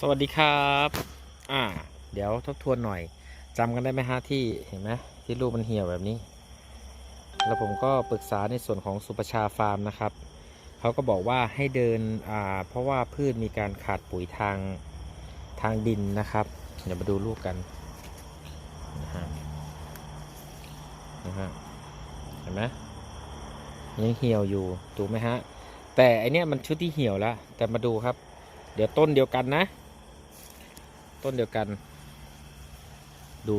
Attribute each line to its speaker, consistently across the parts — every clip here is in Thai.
Speaker 1: สวัสดีครับ อ่า เดี๋ยวทบทวนหน่อยจำกันได้ไหมฮะที่เห็นไหมที่ลูกมันเหี่ยวแบบนี้ แล้วผมก็ปรึกษาในส่วนของสุประชาฟาร์มนะครับเขาก็บอกว่าให้เดินอ่าเพราะว่าพืชมีการขาดปุ๋ยทางทางดินนะครับ เดี๋ยวมาดูลูกกันนะฮะนะฮะเห็นไหมยังเหี่ยวอยู่ถูกไหมฮะแต่อันเนี้ยมันชุดที่เหี่ยวแล้วแต่มาดูครับ เดี๋ยวต้นเดียวกันนะ ต้นเดียวกัน ดู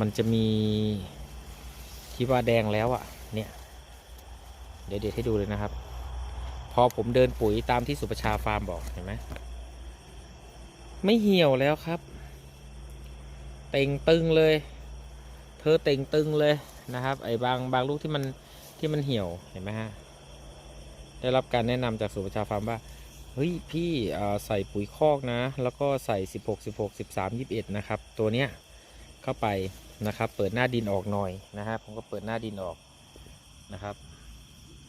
Speaker 1: มันจะมีที่ว่าแดงแล้วอะ่ะ เนี่ย เดี๋ยวเดี๋ยวให้ดูเลยนะครับ พอผมเดินปุ๋ยตามที่สุประชาฟาร์มบอกเห็นไหมไม่เหี่ยวแล้วครับ เต่งตึงเลย เธอเต่งตึงเลยนะครับ ไอ้บางบางลูกที่มันที่มันเหี่ยวเห็นไหมฮะได้รับการแนะนำจากสุประชาฟาร์มว่า เฮ้ยพี่ใส่ปุ๋ยคอกนะ แล้วก็ใส่ 16 16 13 21 นะครับ ตัวเนี้ยเข้าไปนะครับ เปิดหน้าดินออกหน่อยนะครับผมก็เปิดหน้าดินออกนะครับ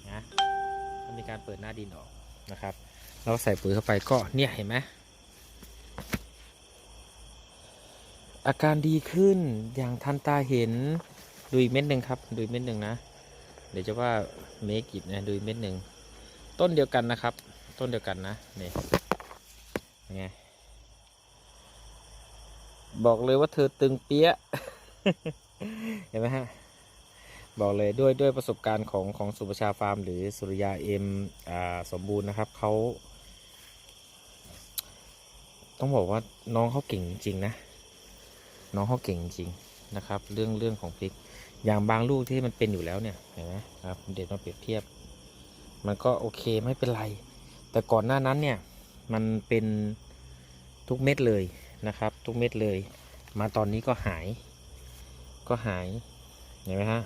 Speaker 1: นะมันมีการเปิดหน้าดินออกนะครับแล้วใส่ปุ๋ยเข้าไปก็เนี่ยเห็นไหมอาการดีขึ้นอย่างทันตาเห็นดูอีกเม็ดหนึ่งครับดูอีกเม็ดหนึ่งนะ เดี๋ยวจะว่าเมกิดนะดูอีกเม็ดหนึ่งต้นเดียวกันนะครับ ต้นเดียวกันนะ นี่ไงบอกเลยว่าเธอตึงเปี้ยเห็นไหมฮะ บอกเลยด้วยด้วยประสบการณ์ของของสุประชาฟาร์ม หรือสุริยาเอ็มอ่าสมบูรณ์นะครับเขาต้องบอกว่าน้องเขาเก่งจริงนะ น้องเขาเก่งจริงนะครับ เรื่องเรื่องของพริก อย่างบางลูกที่มันเป็นอยู่แล้วเนี่ยเห็นไหมครับเด็ดมาเปรียบเทียบ มันก็โอเคไม่เป็นไร แต่ก่อนหน้านั้นเนี่ยมันเป็นทุกเม็ดเลยนะครับ ทุกเม็ดเลย มาตอนนี้ก็หาย ก็หายเห็นไหมฮะ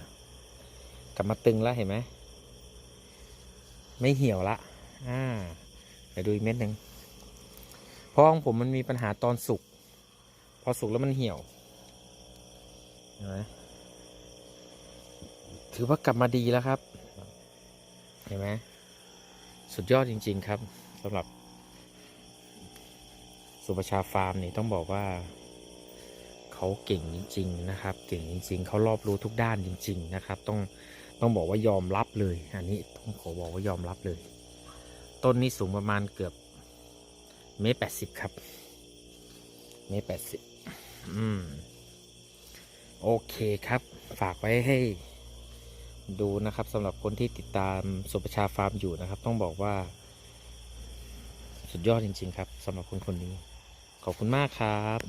Speaker 1: กลับมาตึงแล้วเห็นไหมไม่เหี่ยวละอ่าเดี๋ยวดูอีกเม็ดหนึ่งเพราะของผมมันมีปัญหาตอนสุกพอสุกแล้วมันเหี่ยวเห็นไหมถือว่ากลับมาดีแล้วครับ เห็นไหม สุดยอดจริง ๆ ครับสำหรับ สุประชาฟาร์มนี่ต้องบอกว่า เขาเก่งจริง ๆ นะครับ เก่งจริง ๆ เขารอบรู้ทุกด้านจริง ๆ นะครับ ต้องต้องบอกว่ายอมรับเลย อันนี้ต้องขอบอกว่ายอมรับเลย ต้นนี้สูงประมาณเกือบเมตรแปดสิบครับ เมตรแปดสิบอืม โอเคครับ ฝากไว้ให้ ดูนะครับสำหรับคนที่ติดตามสุประชาฟาร์มอยู่นะครับ ต้องบอกว่า สุดยอดจริง ๆ ครับสำหรับคนคนนี้ ขอบคุณมากครับ